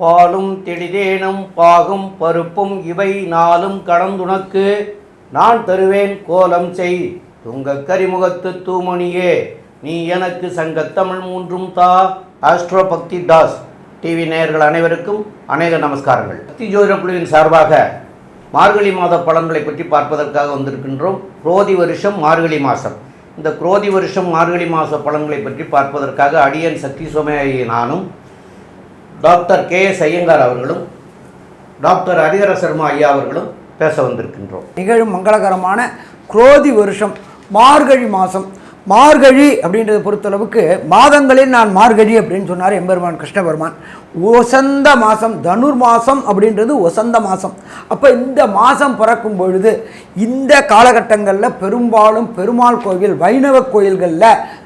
பாலும் தெளிதேனும் பாகும் பருப்பும் இவை நாளும் கடந்துனக்கு நான் தருவேன் கோலம் செய் துங்கக் கரிமுகத்து தூமணியே. நீ எனக்கு சங்கத்தமிழ் மூன்றும் தா. ஆஸ்ட்ரோ பக்தி தாஸ் டிவி நேயர்கள் அனைவருக்கும் அநேக நமஸ்காரங்கள். பக்தி ஜோதிட குழுவின் சார்பாக மார்கழி மாத பலன்களை பற்றி பார்ப்பதற்காக வந்திருக்கின்றோம். குரோதி வருஷம் மார்கழி மாதம் இந்த குரோதி வருஷம் மார்கழி மாத பலன்களை பற்றி பார்ப்பதற்காக அடியன் சக்தி சோமையாகிய நானும் டாக்டர் கே எஸ் ஐயங்கார் அவர்களும் டாக்டர் ஹரிஹர சர்மா ஐயா அவர்களும் பேச வந்திருக்கின்றோம். நிகழும் மங்களகரமான குரோதி வருஷம் மார்கழி மாதம் மார்கழி அப்படின்றத பொறுத்தளவுக்கு மாதங்களில் நான் மார்கழி அப்படின்னு சொன்னார் எம்பெருமான் கிருஷ்ணபெருமான். ஒசந்த மாதம் தனுர் மாதம் அப்படின்றது ஒசந்த மாதம் அப்போ இந்த மாதம் பிறக்கும் பொழுது இந்த காலகட்டங்களில் பெரும்பாலும் பெருமாள் கோவில் வைணவ கோயில்களில்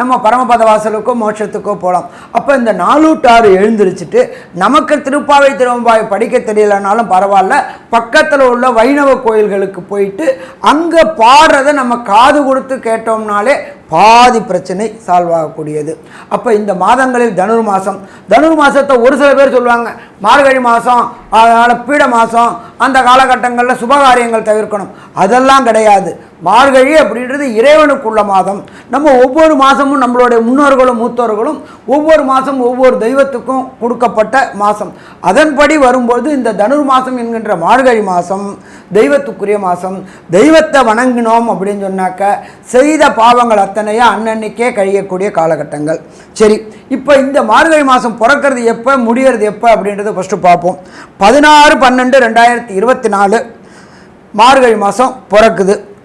நம்ம பரமபத வாசலுக்கோ மோட்சத்துக்கோ போகலாம் அப்போ இந்த நாலூட்டாறு எழுந்திரிச்சிட்டு நமக்கு திருப்பாவை திருவம்பாவை படிக்க தெரியலனாலும் பரவாயில்ல. பக்கத்தில் உள்ள வைணவ கோயில்களுக்கு போயிட்டு அங்கே பாடுறதை நம்ம காது கொடுத்து கேட்டோம்னாலே பாதி பிரச்சனை சால்வ் ஆகக்கூடியது. அப்போ இந்த மாதங்களில் தனுர் மாதம் தனுர் மாதத்தை ஒரு சில பேர் சொல்லுவாங்க மார்கழி மாதம் அதனால் பீட மாதம் அந்த காலகட்டங்களில் சுபகாரியங்கள் தவிர்க்கணும். அதெல்லாம் கிடையாது. மார்கழி அப்படின்றது இறைவனுக்குள்ள மாதம். நம்ம ஒவ்வொரு மாதமும் நம்மளுடைய முன்னோர்களும் மூத்தோர்களும் ஒவ்வொரு மாதம் ஒவ்வொரு தெய்வத்துக்கும் கொடுக்கப்பட்ட மாதம் அதன்படி வரும்போது இந்த தனுர் மாதம் என்கின்ற மார்கழி மாதம் தெய்வத்துக்குரிய மாதம் தெய்வத்தை வணங்கினோம் அப்படின்னு சொன்னாக்க செய்த பாவங்கள் அத்தனையாக அன்னன்னைக்கே கழியக்கூடிய காலகட்டங்கள். சரி இப்போ இந்த மார்கழி மாதம் பிறக்கிறது எப்போ முடியறது எப்போ அப்படின்றத ஃபஸ்ட்டு பார்ப்போம். பதினாறு பன்னெண்டு ரெண்டாயிரத்தி இருபத்தி நாலு மார்கழி மாதம் பிறக்குது.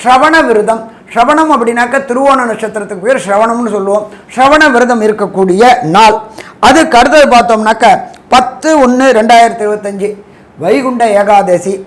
ஸ்ரவண விரதம். ஸ்ரவணம் அப்படின்னாக்க திருவோண நட்சத்திரத்துக்கு பேர் ஸ்ரவணம்னு சொல்லுவோம். ஸ்ரவண விரதம் இருக்கக்கூடிய நாள். அதுக்கு அடுத்தது பார்த்தோம்னாக்க பத்து ஒன்று ரெண்டாயிரத்தி இருபத்தஞ்சி. வைகுண்ட ஏகாதசி.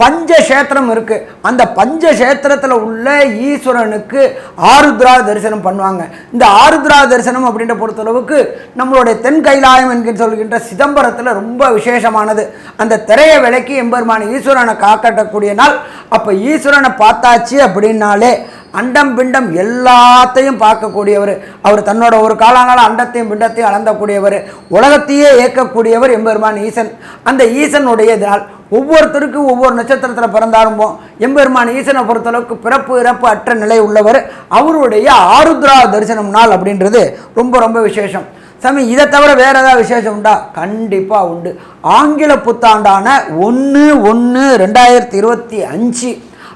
பஞ்சக்ஷேத்திரம் இருக்கு. அந்த பஞ்சக்ஷேத்திரத்தில் உள்ள ஈஸ்வரனுக்கு ஆருத்ரா தரிசனம் பண்ணுவாங்க. இந்த ஆருத்ரா தரிசனம் அப்படின்ற பொறுத்தளவுக்கு நம்மளுடைய தென் கைலாயம் என்கிற சொல்கின்ற சிதம்பரத்தில் ரொம்ப விசேஷமானது. அந்த திரையை விலக்கி எம்பெருமான ஈஸ்வரனை காக்கட்டக்கூடிய நாள். அப்போ ஈஸ்வரனை பார்த்தாச்சு அப்படின்னாலே அண்டம் பிண்டம் எல்லாத்தையும் பார்க்கக்கூடியவர். அவர் தன்னோட ஒரு காலங்கால அண்டத்தையும் பிண்டத்தையும் அளந்தக்கூடியவர். உலகத்தையே இயக்கக்கூடியவர் எம்பெருமான் ஈசன். அந்த ஈசனுடைய நாள். ஒவ்வொருத்தருக்கும் ஒவ்வொரு நட்சத்திரத்தில் பிறந்தாலும் ஆரம்பம் எம்பெருமான் ஈசனை பொறுத்தளவுக்கு பிறப்பு இறப்பு அற்ற நிலை உள்ளவர். அவருடைய ஆருத்ரா தரிசனம் நாள் அப்படின்றது ரொம்ப ரொம்ப விசேஷம். சாமி இதை தவிர வேறு ஏதாவது விசேஷம் உண்டா? கண்டிப்பாக உண்டு. ஆங்கில புத்தாண்டான ஒன்று ஒன்று ரெண்டாயிரத்தி இருபத்தி அஞ்சு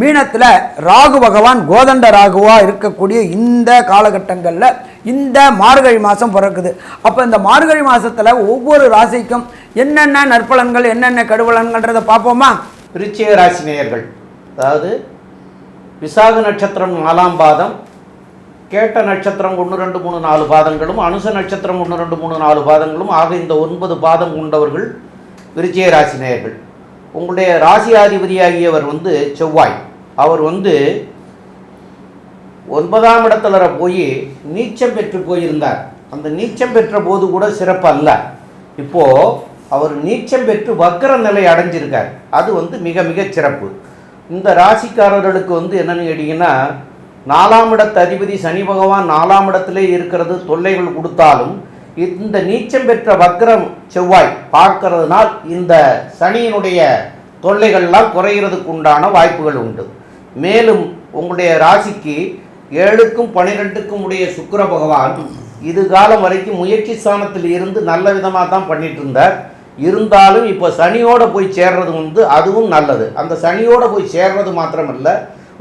மீனத்தில் ராகு பகவான் கோதண்ட ராகுவாக இருக்கக்கூடிய இந்த காலகட்டங்களில் இந்த மார்கழி மாதம் பிறக்குது. அப்போ இந்த மார்கழி மாதத்தில் ஒவ்வொரு ராசிக்கும் என்னென்ன நற்பலன்கள் என்னென்ன கடுவலன்கள்ன்றதை பார்ப்போமா? ரிச்சிக ராசி நேயர்கள் அதாவது விசாக நட்சத்திரம் நாலாம் பாதம் கேட்ட நட்சத்திரம் ஒன்று ரெண்டு மூணு நாலு பாதங்களும் அனுச நட்சத்திரம் ஒன்று ரெண்டு மூணு நாலு பாதங்களும் ஆக இந்த ஒன்பது பாதம் கொண்டவர்கள் விருச்சிக ராசி நேயர்கள். உங்களுடைய ராசியாதிபதியாகியவர் வந்து செவ்வாய். அவர் வந்து ஒன்பதாம் இடத்துல போய் நீச்சம் பெற்று போயிருந்தார். அந்த நீச்சம் பெற்ற போது கூட சிறப்பு அல்ல. இப்போது அவர் நீச்சம் பெற்று வக்கர நிலை அடைஞ்சிருக்கார். அது வந்து மிக மிக சிறப்பு. இந்த ராசிக்காரர்களுக்கு வந்து என்னென்னு கேட்டிங்கன்னா நாலாம் இடத்து அதிபதி சனி பகவான் நாலாம் இடத்திலே இருக்கிறது தொல்லைகள் கொடுத்தாலும் இந்த நீச்சம் பெற்ற வக்ரம் செவ்வாய் பார்க்கறதுனால் இந்த சனியினுடைய தொல்லைகள்லாம் குறைகிறதுக்கு உண்டான வாய்ப்புகள் உண்டு. மேலும் உங்களுடைய ராசிக்கு ஏழுக்கும் பனிரெண்டுக்கும் உடைய சுக்கிர பகவான் இது காலம் வரைக்கும் முயற்சி ஸ்தானத்தில் இருந்து நல்ல விதமாக தான் பண்ணிட்டு இருந்தார். இருந்தாலும் இப்போ சனியோடு போய் சேர்றது வந்து அதுவும் நல்லது. அந்த சனியோடு போய் சேர்றது மாத்திரமல்ல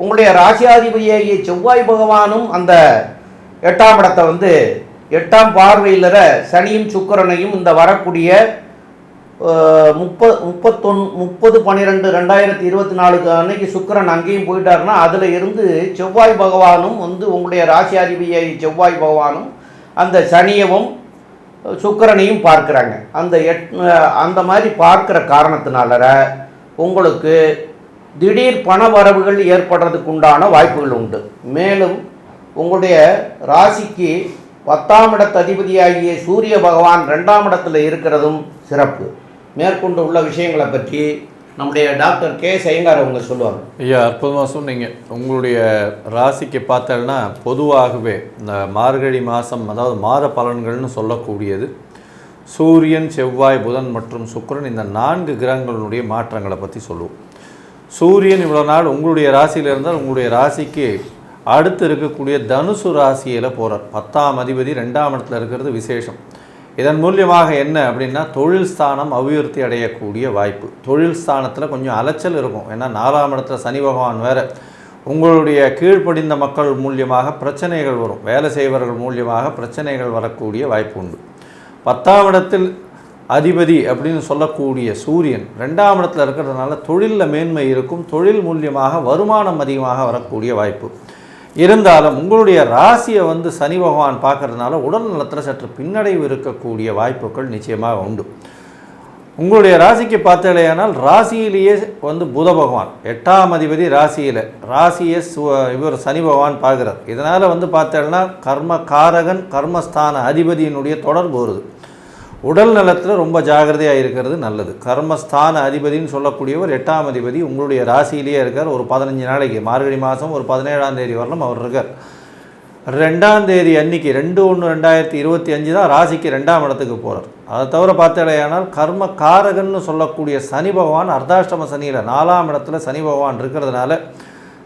உங்களுடைய ராசியாதிபதியாகிய செவ்வாய் பகவானும் அந்த எட்டாம் இடத்தை வந்து எட்டாம் பார்வையிலற சனியும் சுக்கிரனையும் இந்த வரக்கூடிய முப்பது முப்பத்தொன் முப்பது பன்னிரெண்டு ரெண்டாயிரத்தி இருபத்தி நாலுக்கு அன்னைக்கு சுக்கிரன் அங்கேயும் போயிட்டாருன்னா அதில் இருந்து செவ்வாய் பகவானும் வந்து உங்களுடைய ராசியாதிபதியை செவ்வாய் பகவானும் அந்த சனியவும் சுக்கரனையும் பார்க்குறாங்க. அந்த எட் அந்த மாதிரி பார்க்குற காரணத்தினால உங்களுக்கு திடீர் பண வரவுகள் ஏற்படுறதுக்கு உண்டான வாய்ப்புகள் உண்டு. மேலும் உங்களுடைய ராசிக்கு பத்தாம் இடத்து அதிபதியாகிய சூரிய பகவான் ரெண்டாம் இடத்துல இருக்கிறதும் சிறப்பு. மேற்கொண்டு உள்ள விஷயங்களை பற்றி நம்முடைய டாக்டர் கே. சயங்கார் அவங்க சொல்லுவாங்க. ஐயா அற்புதமாக சொன்னீங்க. உங்களுடைய ராசிக்கு பார்த்தோன்னா பொதுவாகவே இந்த மார்கழி மாதம் அதாவது மாத பலன்கள்னு சொல்லக்கூடியது சூரியன் செவ்வாய் புதன் மற்றும் சுக்கிரன் இந்த நான்கு கிரகங்களுடைய மாற்றங்களை பற்றி சொல்லுவோம். சூரியன் இவ்வளோ நாள் உங்களுடைய ராசியில் இருந்தால் உங்களுடைய ராசிக்கு அடுத்து இருக்கக்கூடிய தனுசு ராசியில் போகிறார் பத்தாம் அதிபதி ரெண்டாம் இடத்துல இருக்கிறது விசேஷம். இதன் மூலியமாக என்ன அப்படின்னா தொழில் ஸ்தானம் அபிவிருத்தி அடையக்கூடிய வாய்ப்பு. தொழில் ஸ்தானத்தில் கொஞ்சம் அலைச்சல் இருக்கும். ஏன்னா நாலாம் இடத்துல சனி பகவான் வேற. உங்களுடைய கீழ்ப்படிந்த மக்கள் மூலியமாக பிரச்சனைகள் வரும். வேலை செய்பவர்கள் மூலியமாக பிரச்சனைகள் வரக்கூடிய வாய்ப்பு உண்டு. பத்தாம் இடத்தில் அதிபதி அப்படின்னு சொல்லக்கூடிய சூரியன் ரெண்டாம் இடத்துல இருக்கிறதுனால தொழிலில் மேன்மை இருக்கும். தொழில் மூலியமாக வருமானம் அதிகமாக வரக்கூடிய வாய்ப்பு. இருந்தாலும் உங்களுடைய ராசியை வந்து சனி பகவான் பார்க்கறதுனால உடல் நலத்தில் சற்று பின்னடைவு இருக்கக்கூடிய வாய்ப்புகள் நிச்சயமாக உண்டு. உங்களுடைய ராசிக்கு பார்த்தலையானால் ராசியிலேயே வந்து புத பகவான் எட்டாம் அதிபதி ராசியில் ராசியை சு இவர் சனி பகவான் பார்க்குறார். இதனால் வந்து பார்த்தேன்னா கர்ம காரகன் கர்மஸ்தான அதிபதியினுடைய தொடர்பு வருது. உடல் நலத்தில் ரொம்ப ஜாகிரதையாக இருக்கிறது நல்லது. கர்மஸ்தான அதிபதின்னு சொல்லக்கூடியவர் எட்டாம் அதிபதி உங்களுடைய ராசியிலேயே இருக்கார். ஒரு பதினஞ்சு நாளைக்கு மார்கழி மாதம் ஒரு பதினேழாம் தேதி வரலும் அவர் இருக்கார். ரெண்டாம் தேதி அன்னைக்கு ரெண்டு ஒன்று ரெண்டாயிரத்தி இருபத்தி அஞ்சு தான் ராசிக்கு ரெண்டாம் இடத்துக்கு போகிறார் அதை தவிர பார்த்தாலேயானால் கர்ம காரகன்னு சொல்லக்கூடிய சனி பகவான் அர்த்தாஷ்டம சனியில் நாலாம் இடத்துல சனி பகவான் இருக்கிறதுனால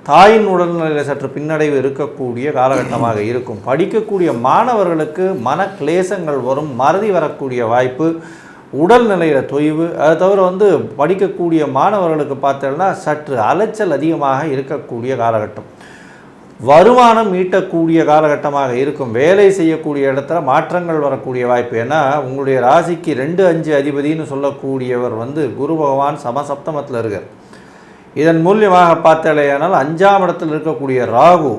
தாயின் உடல்நிலையில் சற்று பின்னடைவு இருக்கக்கூடிய காலகட்டமாக இருக்கும். படிக்கக்கூடிய மாணவர்களுக்கு மன கிளேசங்கள் வரும் மறதி வரக்கூடிய வாய்ப்பு உடல்நிலையில் தொய்வு. அதை தவிர வந்து படிக்கக்கூடிய மாணவர்களுக்கு பார்த்தோம்னா சற்று அலைச்சல் அதிகமாக இருக்கக்கூடிய காலகட்டம். வருமானம் ஈட்டக்கூடிய காலகட்டமாக இருக்கும். வேலை செய்யக்கூடிய இடத்துல மாற்றங்கள் வரக்கூடிய வாய்ப்பு. ஏன்னா உங்களுடைய ராசிக்கு ரெண்டு அஞ்சு அதிபதினு சொல்லக்கூடியவர் வந்து குரு பகவான் சமசப்தமத்தில் இருக்கார். இதன் மூலியமாக பார்த்தாலேயானால் அஞ்சாம் இடத்தில் இருக்கக்கூடிய ராகு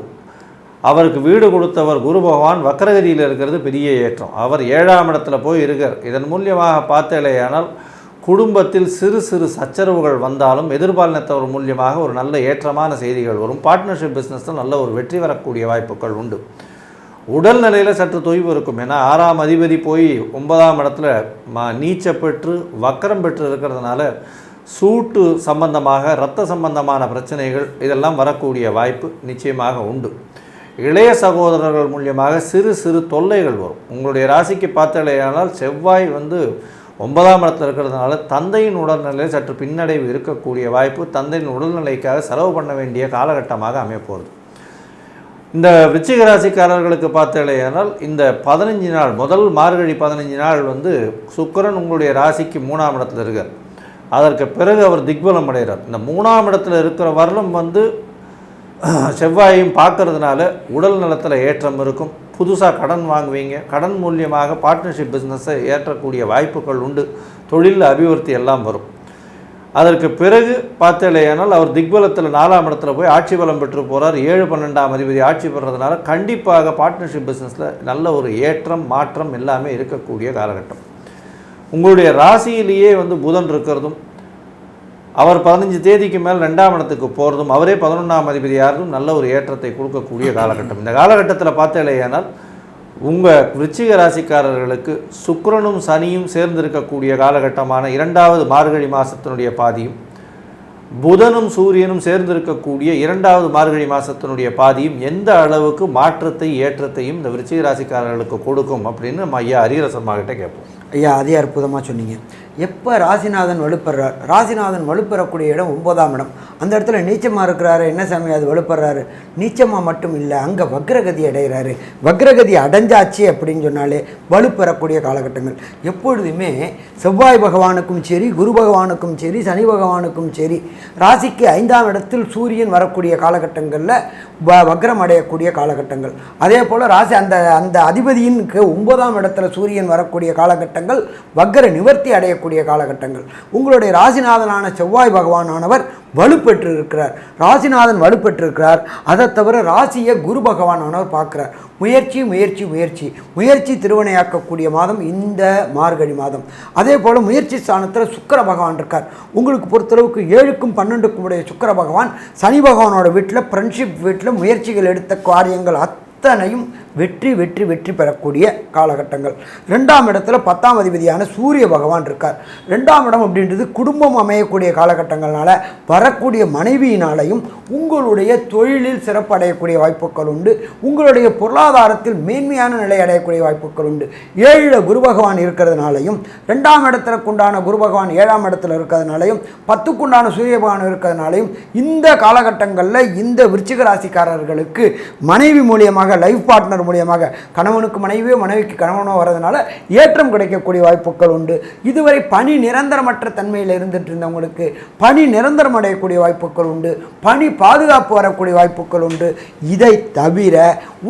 அவருக்கு வீடு கொடுத்தவர் குரு பகவான் வக்கரகதியில் இருக்கிறது பெரிய ஏற்றம். அவர் ஏழாம் இடத்துல போய் இருக்கார். இதன் மூலியமாக பார்த்தாலேயானால் குடும்பத்தில் சிறு சிறு சச்சரவுகள் வந்தாலும் எதிர்பாலினத்தவர் மூலியமாக ஒரு நல்ல ஏற்றமான செய்திகள் வரும். பார்ட்னர்ஷிப் பிஸ்னஸில் நல்ல ஒரு வெற்றி வரக்கூடிய வாய்ப்புகள் உண்டு. உடல் நிலையில் சற்று தொய்வு இருக்கும். ஏன்னா ஆறாம் அதிபதி போய் ஒன்பதாம் இடத்துல ம நீச்ச பெற்று வக்கரம் பெற்று இருக்கிறதுனால சூட்டு சம்பந்தமாக இரத்த சம்பந்தமான பிரச்சனைகள் இதெல்லாம் வரக்கூடிய வாய்ப்பு நிச்சயமாக உண்டு. இளைய சகோதரர்கள் மூலியமாக சிறு சிறு தொல்லைகள் வரும். உங்களுடைய ராசிக்கு பார்த்தாலேயானால் செவ்வாய் வந்து ஒன்பதாம் இடத்தில் இருக்கிறதுனால தந்தையின் உடல்நிலையில் சற்று பின்னடைவு இருக்கக்கூடிய வாய்ப்பு தந்தையின் உடல்நிலைக்காக செலவு பண்ண வேண்டிய காலகட்டமாக அமையப்போகிறது இந்த விச்சிக ராசிக்காரர்களுக்கு பார்த்தாலேயானால் இந்த பதினஞ்சு நாள் முதல் மார்கழி பதினஞ்சு நாள் வந்து சுக்கரன் உங்களுடைய ராசிக்கு மூணாம் இடத்தில் இருக்கார். அதற்கு பிறகு அவர் திக்பலம் அடைகிறார். இந்த மூணாம் இடத்துல இருக்கிற வரலும் வந்து செவ்வாயையும் பார்க்கறதுனால உடல் நலத்தில் ஏற்றம் இருக்கும். புதுசாக கடன் வாங்குவீங்க. கடன் மூலியமாக பார்ட்னர்ஷிப் பிஸ்னஸை ஏற்றக்கூடிய வாய்ப்புகள் உண்டு. தொழில் அபிவிருத்தி எல்லாம் வரும். அதற்கு பிறகு பார்த்தலையானால் அவர் திக்பலத்தில் நாலாம் இடத்துல போய் ஆட்சி பலம் பெற்று போகிறார் ஏழு பன்னெண்டாம் அதிபதி ஆட்சி பெறதுனால கண்டிப்பாக பார்ட்னர்ஷிப் பிஸ்னஸில் நல்ல ஒரு ஏற்றம் மாற்றம் எல்லாமே இருக்கக்கூடிய காலகட்டம். உங்களுடைய ராசியிலேயே வந்து புதன் இருக்கிறதும் அவர் பதினஞ்சு தேதிக்கு மேல் ரெண்டாம் இடத்துக்கு போகிறதும் அவரே பதினொன்றாம் அதிபதியாகிறதும் நல்ல ஒரு ஏற்றத்தை கொடுக்கக்கூடிய காலகட்டம். இந்த காலகட்டத்தில் பார்த்தேலையானால் உங்கள் விருச்சிக ராசிக்காரர்களுக்கு சுக்கிரனும் சனியும் சேர்ந்திருக்கக்கூடிய காலகட்டமான இரண்டாவது மார்கழி மாதத்தினுடைய பாதியும் புதனும் சூரியனும் சேர்ந்திருக்கக்கூடிய இரண்டாவது மார்கழி மாதத்தினுடைய பாதியும் எந்த அளவுக்கு மாற்றத்தை ஏற்றத்தையும் இந்த விருச்சிக ராசிக்காரர்களுக்கு கொடுக்கும் அப்படின்னு நம்ம ஐயா ஹரிரசம்மாகிட்ட கேட்போம். ஐயா அதே அற்புதமாக சொன்னீங்க. எப்போ ராசிநாதன் வலுப்படுறார் ராசிநாதன் வலுப்பெறக்கூடிய இடம் ஒன்பதாம் இடம். அந்த இடத்துல நீச்சமாக இருக்கிறாரு என்ன சாமி அது வலுப்படுறாரு நீச்சமாக மட்டும் இல்லை அங்கே வக்ரகதி அடைகிறாரு. வக்ரகதி அடைஞ்சாச்சு அப்படின்னு சொன்னாலே வலுப்பெறக்கூடிய காலகட்டங்கள். எப்பொழுதுமே செவ்வாய் பகவானுக்கும் சரி குரு பகவானுக்கும் சரி சனி பகவானுக்கும் சரி ராசிக்கு ஐந்தாம் இடத்தில் சூரியன் வரக்கூடிய காலகட்டங்களில் வ வக்ரம் அடையக்கூடிய காலகட்டங்கள். அதே போல் ராசி அந்த அந்த அதிபதியினுக்கு ஒன்பதாம் இடத்துல சூரியன் வரக்கூடிய காலகட்டங்கள் வக்ர நிவர்த்தி அடையக்கூடிய காலகட்டங்கள். உங்களுடைய ராசிநாதனான செவ்வாய் பகவானானவர் வலுப்பெற்று இருக்கிறார் ராசிநாதன் வலுப்பெற்றிருக்கிறார். அதை தவிர ராசியை குரு பகவானானவர் பார்க்குறார். முயற்சி முயற்சி முயற்சி. முயற்சி திருவனையாக்கக்கூடிய மாதம் இந்த மார்கழி மாதம். அதே போல் முயற்சி ஸ்தானத்தில் சுக்கர பகவான் இருக்கார். உங்களுக்கு பொறுத்தளவுக்கு ஏழுக்கும் பன்னெண்டுக்கும் உடைய சுக்கர பகவான் சனி பகவானோட வீட்டில் ஃப்ரெண்ட்ஷிப் வீட்டில் முயற்சிகள் எடுத்த காரியங்கள் அத்தனையும் வெற்றி வெற்றி வெற்றி பெறக்கூடிய காலகட்டங்கள். ரெண்டாம் இடத்துல பத்தாம் அதிபதியான சூரிய பகவான் இருக்கார். ரெண்டாம் இடம் அப்படின்றது குடும்பம் அமையக்கூடிய காலகட்டங்கள்னால வரக்கூடிய மனைவியினாலையும் உங்களுடைய தொழிலில் சிறப்படையக்கூடிய வாய்ப்புகள் உண்டு. உங்களுடைய பொருளாதாரத்தில் மேன்மையான நிலை அடையக்கூடிய வாய்ப்புகள் உண்டு. ஏழில் குரு பகவான் இருக்கிறதுனாலையும் ரெண்டாம் இடத்திற்குண்டான குரு பகவான் ஏழாம் இடத்துல இருக்கிறதுனாலையும் பத்துக்குண்டான சூரிய பகவான் இருக்கிறதுனாலையும் இந்த காலகட்டங்களில் இந்த விருச்சிக ராசிக்காரர்களுக்கு மனைவி மூலியமாக லைஃப் பார்ட்னர் மூலியமாக கணவனுக்கு மனைவியோ மனைவிக்கு கணவனோ வர்றதுனால ஏற்றம் கிடைக்கக்கூடிய வாய்ப்புகள் உண்டு. இதுவரை பணி நிரந்தரமற்ற தன்மையில் இருந்துட்டு இருந்தவங்களுக்கு பணி நிரந்தரம் அடையக்கூடிய வாய்ப்புகள் உண்டு. பணி பாதுகாப்பு வரக்கூடிய வாய்ப்புகள் உண்டு. இதை தவிர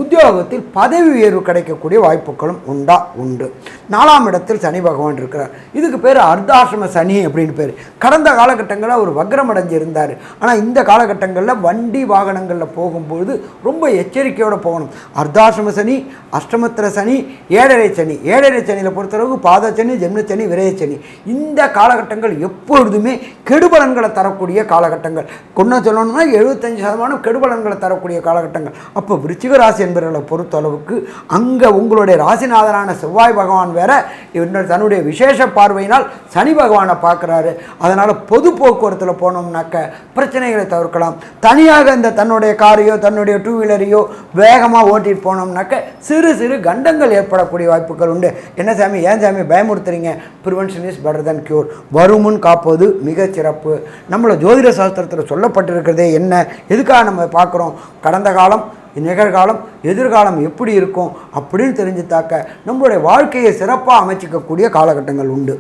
உத்தியோகத்தில் பதவி உயர்வு கிடைக்கக்கூடிய வாய்ப்புகளும் உண்டா? உண்டு. நாலாம் இடத்தில் சனி பகவான் இருக்கிறார். இதுக்கு பேர் அர்த்தாசிரம சனி அப்படின்னு பேர். கடந்த காலகட்டங்களில் அவர் வக்ரம் அடைஞ்சு இருந்தார் ஆனால் இந்த காலகட்டங்களில் வண்டி வாகனங்களில் போகும்போது ரொம்ப எச்சரிக்கையோடு போகணும். அர்த்தாசிரம சனி அஷ்டமத்திர சனி ஏழரை சனி. ஏழரை சனியில் பொறுத்தளவுக்கு பாத சனி ஜென்ம விரயச்சனி இந்த காலகட்டங்கள் எப்பொழுதுமே கெடுபலன்களை தரக்கூடிய காலகட்டங்கள். கொண்டு சொல்லணும்னா எழுபத்தஞ்சு சதமானம் கெடுபலன்களை தரக்கூடிய காலகட்டங்கள். அப்போ விருச்சிக ராசி என்பவர்களை பொறுத்த அளவுக்கு அங்கே உங்களுடைய ராசிநாதனான செவ்வாய் பகவான் வேற இவர் தன்னுடைய விசேஷ பார்வையினால் சனி பகவானை பார்க்குறாரு. அதனால் பொது போக்குவரத்தில் போனோம்னாக்க பிரச்சனைகளை தவிர்க்கலாம். தனியாக இந்த தன்னுடைய காரையோ தன்னுடைய டூ வீலரையோ வேகமாக ஓட்டிட்டு பண்ணோம்னாக்க சிறு சிறு கண்டங்கள் ஏற்படக்கூடிய வாய்ப்புகள் உண்டு. என்ன சாமி ஏன் சாமி பயமுறுத்துறீங்க? Prevention is better than cure வருமுன் காப்பது மிக சிறப்பு. நம்மள ஜோதிட சாஸ்திரத்தில் சொல்லப்பட்டிருக்கிறதே என்ன? எதுக்காக நம்ம பார்க்குறோம்? கடந்த காலம் நிகழ்காலம் எதிர்காலம் எப்படி இருக்கும் அப்படின்னு தெரிஞ்சுத்தாக்க நம்மளுடைய வாழ்க்கையை சிறப்பாக அமைச்சிக்கக்கூடிய காலகட்டங்கள் உண்டு.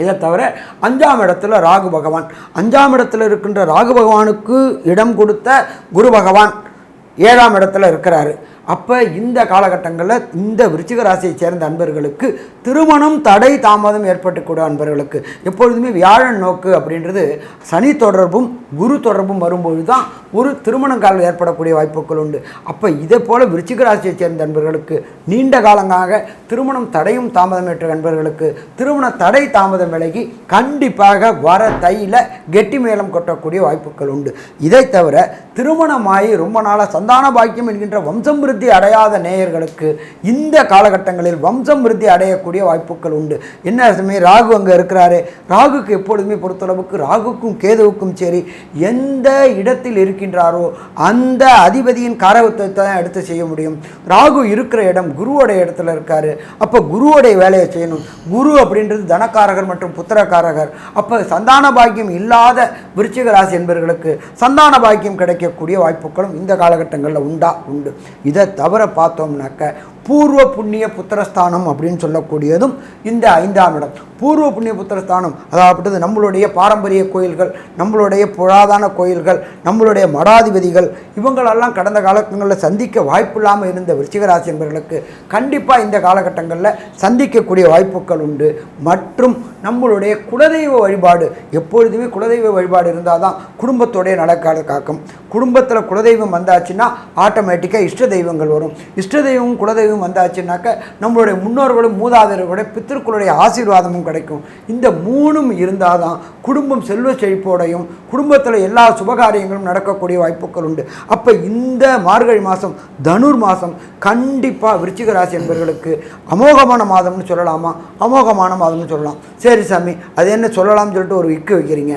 இதை தவிர அஞ்சாம் இடத்துல ராகு பகவான். அஞ்சாம் இடத்துல இருக்கின்ற ராகு பகவானுக்கு இடம் கொடுத்த குரு பகவான் ஏழாம் இடத்துல இருக்கிறாரு. அப்போ இந்த காலகட்டங்களில் இந்த விருச்சிக ராசியை சேர்ந்த அன்பர்களுக்கு திருமணம் தடை தாமதம் ஏற்பட்டுக்கூட அன்பர்களுக்கு. எப்பொழுதுமே வியாழன் நோக்கு அப்படின்றது சனி தொடர்பும் குரு தொடர்பும் வரும்பொழுது தான் ஒரு திருமணம் காலம் ஏற்படக்கூடிய வாய்ப்புகள் உண்டு. அப்போ இதே போல் விருச்சிக ராசியை சேர்ந்த அன்பர்களுக்கு நீண்ட காலமாக திருமணம் தடையும் தாமதம் ஏற்ற அன்பர்களுக்கு திருமண தடை தாமதம் விலகி கண்டிப்பாக வர தையில் கெட்டி மேளம் கொட்டக்கூடிய வாய்ப்புகள் உண்டு. இதை தவிர திருமணமாகி ரொம்ப நாளாக சந்தான பாக்கியம் என்கின்ற வம்சம் விருத்தி அடையாத நேயர்களுக்கு இந்த காலகட்டங்களில் வம்சம் விருத்தி அடையக்கூடிய வாய்ப்புகள் உண்டு. என்ன சமயம் ராகு அங்கே இருக்கிறாரு. ராகுக்கு எப்பொழுதுமே பொறுத்தளவுக்கு ராகுக்கும் கேதுவுக்கும் சரி எந்த இடத்தில் இருக்கின்றாரோ அந்த அதிபதியின் காரகத்துவத்தை தான் எடுத்து செய்ய முடியும். ராகு இருக்கிற இடம் குருவோடைய இடத்துல இருக்காரு. அப்போ குருவோடைய வேலையை செய்யணும். குரு அப்படின்றது தனக்காரகர் மற்றும் புத்திரக்காரகர். அப்போ சந்தான பாக்கியம் இல்லாத விருச்சிக ராசி என்பவர்களுக்கு சந்தான பாக்கியம் கிடைக்கக்கூடிய வாய்ப்புகளும் இந்த காலகட்டங்களில் உண்டா? உண்டு. இதை தவறை பார்த்தோம்னாக்க பூர்வ புண்ணிய புத்திரஸ்தானம் அப்படின்னு சொல்லக்கூடியதும் இந்த ஐந்தாம் இடம். பூர்வ புண்ணிய புத்திரஸ்தானம் அதாவது நம்மளுடைய பாரம்பரிய கோயில்கள் நம்மளுடைய புராதன கோயில்கள் நம்மளுடைய மடாதிபதிகள் இவங்களெல்லாம் கடந்த காலங்களில் சந்திக்க வாய்ப்பில்லாமல் இருந்த விருச்சிகராசி என்பவர்களுக்கு கண்டிப்பாக இந்த காலகட்டங்களில் சந்திக்கக்கூடிய வாய்ப்புகள் உண்டு. மற்றும் நம்மளுடைய குலதெய்வ வழிபாடு எப்பொழுதுமே குலதெய்வ வழிபாடு இருந்தால் தான் குடும்பத்தோடைய நடக்காத காக்கும். குடும்பத்தில் குலதெய்வம் வந்தாச்சுன்னா ஆட்டோமேட்டிக்காக இஷ்ட தெய்வங்கள் வரும். இஷ்ட தெய்வம் குலதெய்வம் வந்தாச்சுன்னாக்க நம்மளுடைய முன்னோர்களும் மூதாதையர்களுடைய பித்திருக்களுடைய ஆசீர்வாதமும் கிடைக்கும். இந்த மூணும் இருந்தால் தான் குடும்பம் செல்வ செழிப்போடையும் குடும்பத்தில் எல்லா சுபகாரியங்களும் நடக்கக்கூடிய வாய்ப்புகள் உண்டு. அப்போ இந்த மார்கழி மாதம் தனுர் மாதம் கண்டிப்பாக விருச்சிக ராசி என்பவர்களுக்கு அமோகமான மாதம்னு சொல்லலாமா? அமோகமான மாதம்னு சொல்லலாம். சரி சாமி அது என்ன சொல்லலாம்னு சொல்லிட்டு ஒரு விக்கு வைக்கிறீங்க.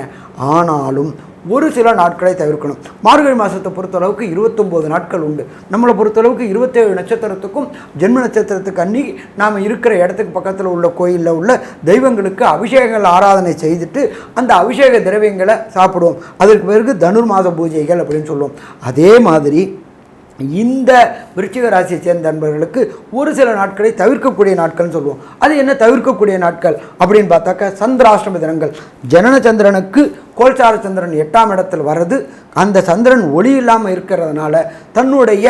ஆனாலும் ஒரு சில நாட்களை தவிர்க்கணும். மார்கழி மாதத்தை பொறுத்தளவுக்கு இருபத்தொம்போது நாட்கள் உண்டு. நம்மளை பொறுத்தளவுக்கு இருபத்தேழு நட்சத்திரத்துக்கும் ஜென்ம நட்சத்திரத்துக்கு அன்னி நாம் இருக்கிற இடத்துக்கு பக்கத்தில் உள்ள கோயிலில் உள்ள தெய்வங்களுக்கு அபிஷேகங்கள் ஆராதனை செய்துட்டு அந்த அபிஷேக திரவியங்களை சாப்பிடுவோம். அதற்கு பிறகு தனுர் மாத பூஜைகள் அப்படின்னு சொல்லுவோம். அதே மாதிரி இந்த விருச்சிக ராசியை சேர்ந்த நண்பர்களுக்கு ஒரு சில நாட்களை தவிர்க்கக்கூடிய நாட்கள்னு சொல்லுவோம். அது என்ன தவிர்க்கக்கூடிய நாட்கள் அப்படின்னு பார்த்தாக்கா சந்திராஷ்டம தினங்கள். ஜனன சந்திரனுக்கு கோல்சார சந்திரன் எட்டாம் இடத்தில் வர்றது அந்த சந்திரன் ஒளி இல்லாமல் இருக்கிறதுனால தன்னுடைய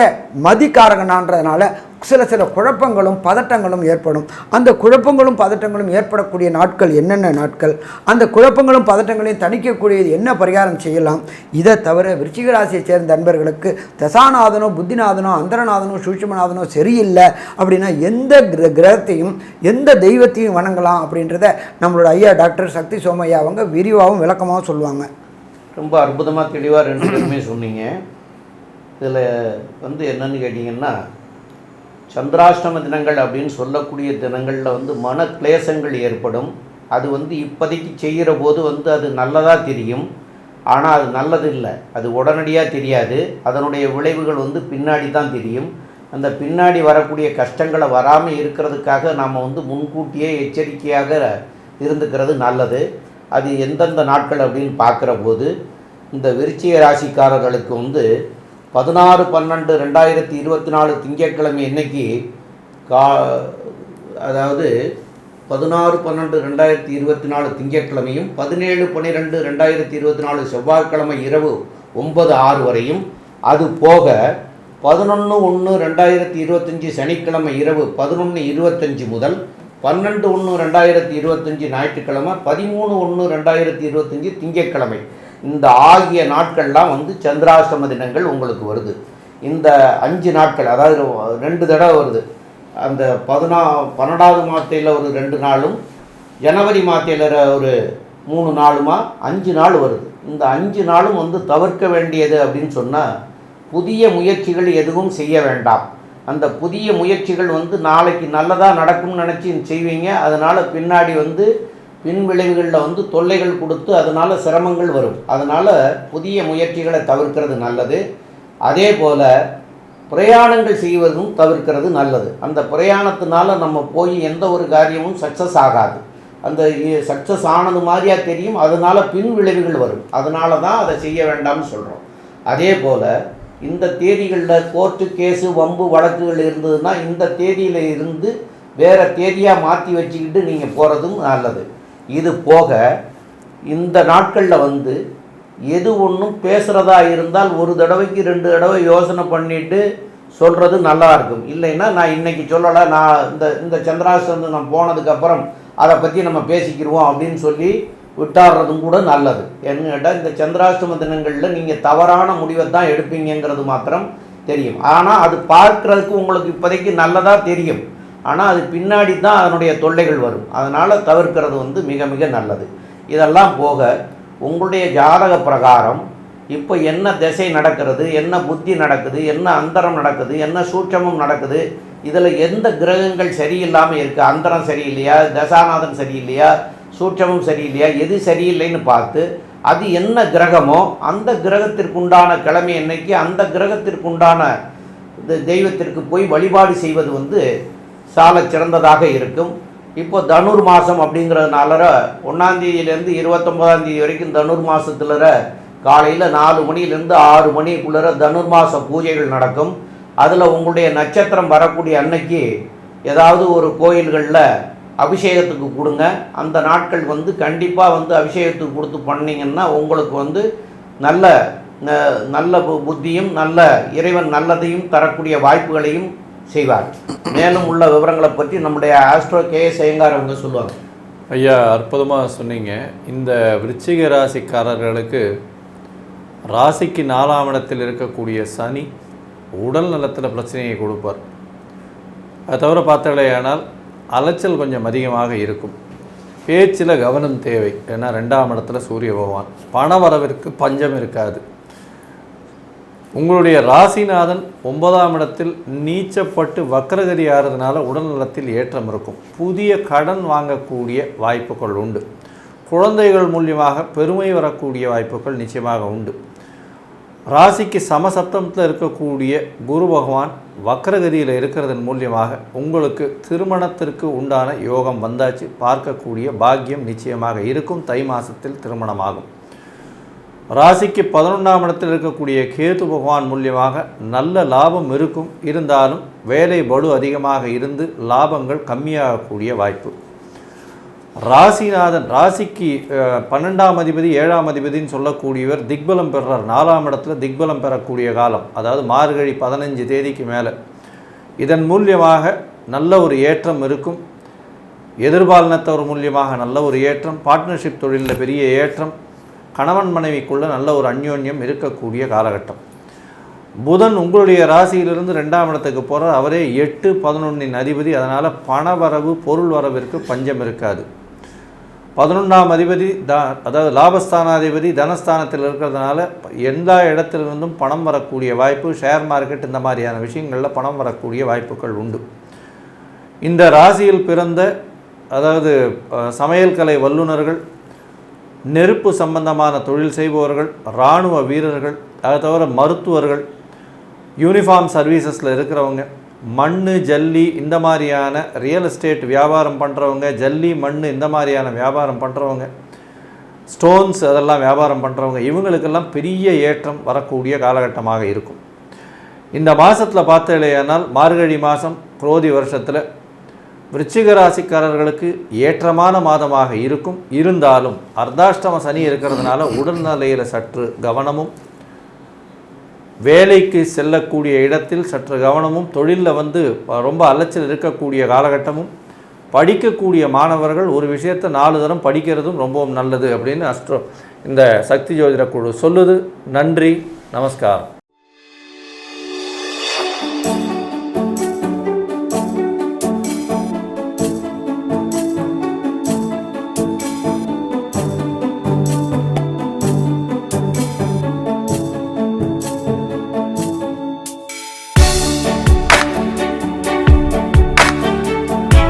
மதிக்காரகனான்றதுனால சில சில குழப்பங்களும் பதட்டங்களும் ஏற்படும். அந்த குழப்பங்களும் பதட்டங்களும் ஏற்படக்கூடிய நாட்கள் என்னென்ன நாட்கள்? அந்த குழப்பங்களும் பதட்டங்களையும் தணிக்கக்கூடியது என்ன பரிகாரம் செய்யலாம்? இதை தவிர விருச்சிகராசியை சேர்ந்த நண்பர்களுக்கு தசாநாதனோ புத்திநாதனோ அந்தரநாதனோ சூட்சுமநாதனோ சரியில்லை அப்படின்னா எந்த கிர கிரகத்தையும் எந்த தெய்வத்தையும் வணங்கலாம் அப்படின்றத நம்மளோட ஐயா டாக்டர் சக்தி சோமையா அவங்க விரிவாகவும் விளக்கமாகவும் சொல்லுவாங்க. ரொம்ப அற்புதமாக தெளிவாக ரெண்டு பேருமே சொன்னீங்க. இதில் வந்து என்னன்னு கேட்டிங்கன்னா சந்திராஷ்டம தினங்கள் அப்படின்னு சொல்லக்கூடிய தினங்களில் வந்து மன கிளேசங்கள் ஏற்படும். அது வந்து இப்போதைக்கு செய்கிற போது வந்து அது நல்லதாக தெரியும். ஆனால் அது நல்லது இல்லை அது உடனடியாக தெரியாது. அதனுடைய விளைவுகள் வந்து பின்னாடி தான் தெரியும். அந்த பின்னாடி வரக்கூடிய கஷ்டங்களை வராமல் இருக்கிறதுக்காக நாம் வந்து முன்கூட்டியே எச்சரிக்கையாக இருந்துக்கிறது நல்லது. அது எந்தெந்த நாட்கள் அப்படின்னு பார்க்குற போது இந்த விருச்சிக ராசிக்காரர்களுக்கு வந்து பதினாறு பன்னெண்டு ரெண்டாயிரத்தி இருபத்தி நாலு திங்கட்கிழமை இன்னைக்கு கா அதாவது பதினாறு பன்னெண்டு ரெண்டாயிரத்தி இருபத்தி நாலு திங்கட்கிழமையும் பதினேழு பன்னிரெண்டு ரெண்டாயிரத்தி இருபத்தி நாலு செவ்வாய்க்கிழமை இரவு ஒன்பது ஆறு வரையும் அது போக பதினொன்று ஒன்று ரெண்டாயிரத்தி இருபத்தஞ்சி சனிக்கிழமை இரவு பதினொன்று இருபத்தஞ்சி முதல் பன்னெண்டு ஒன்று ரெண்டாயிரத்தி இருபத்தஞ்சி ஞாயிற்றுக்கிழமை பதிமூணு ஒன்று ரெண்டாயிரத்தி இருபத்தஞ்சி திங்கட்கிழமை. இந்த ஆகிய நாட்கள்லாம் வந்து சந்திராஷ்டம தினங்கள் உங்களுக்கு வருது. இந்த அஞ்சு நாட்கள் அதாவது ரெண்டு தடவை வருது. அந்த பதினா பன்னெண்டாவது மாதத்தில் ஒரு ரெண்டு நாளும் ஜனவரி மாதத்தில் ஒரு மூணு நாளுமா அஞ்சு நாள் வருது. இந்த அஞ்சு நாளும் வந்து தவிர்க்க வேண்டியது அப்படின்னு சொன்னால் புதிய முயற்சிகள் எதுவும் செய்ய வேண்டாம். அந்த புதிய முயற்சிகள் வந்து நாளைக்கு நல்லதாக நடக்கும்னு நினச்சி செய்வீங்க. அதனால் பின்னாடி வந்து பின் விளைவுகளில் வந்து தொல்லைகள் கொடுத்து அதனால் சிரமங்கள் வரும். அதனால் புதிய முயற்சிகளை தவிர்க்கிறது நல்லது. அதே போல் பிரயாணங்கள் செய்வதும் தவிர்க்கிறது நல்லது. அந்த பிரயாணத்தினால நம்ம போய் எந்த ஒரு காரியமும் சக்ஸஸ் ஆகாது. அந்த சக்ஸஸ் ஆனது மாதிரியா தெரியும். அதனால் பின் விளைவுகள் வரும். அதனால தான் அதை செய்ய வேண்டாம்னு சொல்கிறோம் அதே போல் இந்த தேதிகளில் கோர்ட்டு கேஸு வம்பு வழக்குகள் இருந்ததுன்னா இந்த தேதியில் இருந்து வேறு தேதியாக மாற்றி வச்சுக்கிட்டு நீங்கள் போகிறதும் நல்லது. இது போக இந்த நாட்களில் வந்து எது ஒன்றும் பேசுகிறதா இருந்தால் ஒரு தடவைக்கு ரெண்டு தடவை யோசனை பண்ணிவிட்டு சொல்கிறது நல்லா இருக்கும். இல்லைன்னா நான் இன்னைக்கு சொல்லலை நான் இந்த இந்த சந்திராசந்து நான் போனதுக்கப்புறம் அதை பற்றி நம்ம பேசிக்கிடுவோம் அப்படின்னு சொல்லி விட்டாடுறதும் கூட நல்லது. என்ன கேட்டால் இந்த சந்திராஷ்டம தினங்களில் நீங்கள் தவறான முடிவை தான் எடுப்பீங்கங்கிறது மாத்திரம் தெரியும். ஆனால் அது பார்க்குறதுக்கு உங்களுக்கு இப்போதைக்கு நல்லதாக தெரியும். ஆனால் அது பின்னாடி தான் அதனுடைய தொல்லைகள் வரும். அதனால் தவிர்க்கிறது வந்து மிக மிக நல்லது. இதெல்லாம் போக உங்களுடைய ஜாதக பிரகாரம் இப்போ என்ன திசை நடக்கிறது என்ன புத்தி நடக்குது என்ன அந்தரம் நடக்குது என்ன சூட்சமம் நடக்குது இதில் எந்த கிரகங்கள் சரியில்லாமல் இருக்குது அந்தரம் சரியில்லையா? தசாநாதன் சரியில்லையா? சூட்சமும் சரியில்லையா? எது சரியில்லைன்னு பார்த்து அது என்ன கிரகமோ அந்த கிரகத்திற்குண்டான கிழமை என்னைக்கு அந்த கிரகத்திற்குண்டான இந்த தெய்வத்திற்கு போய் வழிபாடு செய்வது வந்து சால சிறந்ததாக இருக்கும். இப்போ தனுர் மாதம் அப்படிங்கிறதுனால ஒன்றாந்தேதியிலேருந்து இருபத்தொம்போதாந்தேதி வரைக்கும் தனுர் மாதத்துல காலையில் நாலு மணிலேருந்து ஆறு மணிக்குள்ளே தனுர் மாத பூஜைகள் நடக்கும். அதில் உங்களுடைய நட்சத்திரம் வரக்கூடிய அன்னைக்கு ஏதாவது ஒரு கோயில்களில் அபிஷேகத்துக்கு கொடுங்க. அந்த நாட்கள் வந்து கண்டிப்பாக வந்து அபிஷேகத்துக்கு கொடுத்து பண்ணிங்கன்னா உங்களுக்கு வந்து நல்ல ந- நல்ல பு- புத்தியும் நல்ல இறைவன் நல்லதையும் தரக்கூடிய வாய்ப்புகளையும் செய்வார். மேலும் உள்ள விவரங்களை பற்றி நம்முடைய ஆஸ்ட்ரோ கே எஸ் ஐயங்கார் அவங்க சொல்லுவாங்க. ஐயா அற்புதமாக சொன்னீங்க. இந்த விருச்சிக ராசிக்காரர்களுக்கு ராசிக்கு நாலாம் இடத்தில் இருக்கக்கூடிய சனி உடல் நலத்தில் பிரச்சனையை கொடுப்பார். அது தவிர பார்த்தாலேயானால் அலைச்சல் கொஞ்சம் அதிகமாக இருக்கும். பேச்சில் கவனம் தேவை. ஏன்னா ரெண்டாம் இடத்துல சூரிய பகவான். பண வரவிற்கு பஞ்சம் இருக்காது. உங்களுடைய ராசிநாதன் ஒன்பதாம் இடத்தில் நீச்சப்பட்டு வக்ரகதி ஆகிறதுனால உடல்நலத்தில் ஏற்றம் இருக்கும். புதிய கடன் வாங்கக்கூடிய வாய்ப்புகள் உண்டு. குழந்தைகள் மூலியமாக பெருமை வரக்கூடிய வாய்ப்புகள் நிச்சயமாக உண்டு. ராசிக்கு சமசப்தமத்தில் இருக்கக்கூடிய குரு பகவான் வக்ரகதியில் இருக்கிறதன் மூலியமாக உங்களுக்கு திருமணத்திற்கு உண்டான யோகம் வந்தாச்சு. பார்க்கக்கூடிய பாக்கியம் நிச்சயமாக இருக்கும். தை மாசத்தில் திருமணமாகும். ராசிக்கு பதினொன்றாம் இடத்தில் இருக்கக்கூடிய கேது பகவான் மூலியமாக நல்ல லாபம் இருக்கும். இருந்தாலும் வேலை பளு அதிகமாக இருந்து லாபங்கள் கம்மியாகக்கூடிய வாய்ப்பு. ராசிநாதன் ராசிக்கு பன்னெண்டாம் அதிபதி ஏழாம் அதிபதினு சொல்லக்கூடியவர் திக்பலம் பெறுறார் நாலாம் இடத்துல திக்பலம் பெறக்கூடிய காலம் அதாவது மார்கழி பதினஞ்சு தேதிக்கு மேலே. இதன் மூலியமாக நல்ல ஒரு ஏற்றம் இருக்கும். எதிர்பாலினத்தவர் மூலியமாக நல்ல ஒரு ஏற்றம். பார்ட்னர்ஷிப் தொழிலில் பெரிய ஏற்றம். கணவன் மனைவிக்குள்ளே நல்ல ஒரு அந்யோன்யம் இருக்கக்கூடிய காலகட்டம். புதன் உங்களுடைய ராசியிலிருந்து ரெண்டாம் இடத்துக்கு போகிறார் அவரே எட்டு பதினொன்றின் அதிபதி. அதனால் பண வரவு பொருள் வரவிற்கு பஞ்சம் இருக்காது. பதினொன்றாம் அதிபதி த அதாவது லாபஸ்தானாதிபதி தனஸ்தானத்தில் இருக்கிறதுனால எல்லா இடத்திலிருந்தும் பணம் வரக்கூடிய வாய்ப்பு ஷேர் மார்க்கெட் இந்த மாதிரியான விஷயங்களில் பணம் வரக்கூடிய வாய்ப்புகள் உண்டு. இந்த ராசியில் பிறந்த அதாவது சமையல் கலை வல்லுநர்கள் நெருப்பு சம்பந்தமான தொழில் செய்பவர்கள் இராணுவ வீரர்கள் அதை தவிர மருத்துவர்கள் யூனிஃபார்ம் சர்வீசஸில் இருக்கிறவங்க மண் ஜல்லி இந்த மாதிரியான ரியல் எஸ்டேட் வியாபாரம் பண்ணுறவங்க ஜல்லி மண் இந்த மாதிரியான வியாபாரம் பண்ணுறவங்க ஸ்டோன்ஸ் அதெல்லாம் வியாபாரம் பண்ணுறவங்க இவங்களுக்கெல்லாம் பெரிய ஏற்றம் வரக்கூடிய காலகட்டமாக இருக்கும். இந்த மாதத்தில் பார்த்தீங்களேயானால் மார்கழி மாதம் குரோதி வருஷத்தில் விருச்சிக ராசிக்காரர்களுக்கு ஏற்றமான மாதமாக இருக்கும். இருந்தாலும் அர்த்தாஷ்டம சனி இருக்கிறதுனால உடல்நிலையில் சற்று கவனமும் வேலைக்கு செல்லக்கூடிய இடத்தில் சற்று கவனமும் தொழிலில் வந்து ரொம்ப அலைச்சல் இருக்கக்கூடிய காலகட்டமும் படிக்கக்கூடிய மாணவர்கள் ஒரு விஷயத்தை நாலு தரம் படிக்கிறதும் ரொம்பவும் நல்லது அப்படின்னு அஸ்ட்ரோ இந்த சக்தி ஜோதிட குழு சொல்லுது. நன்றி நமஸ்காரம்.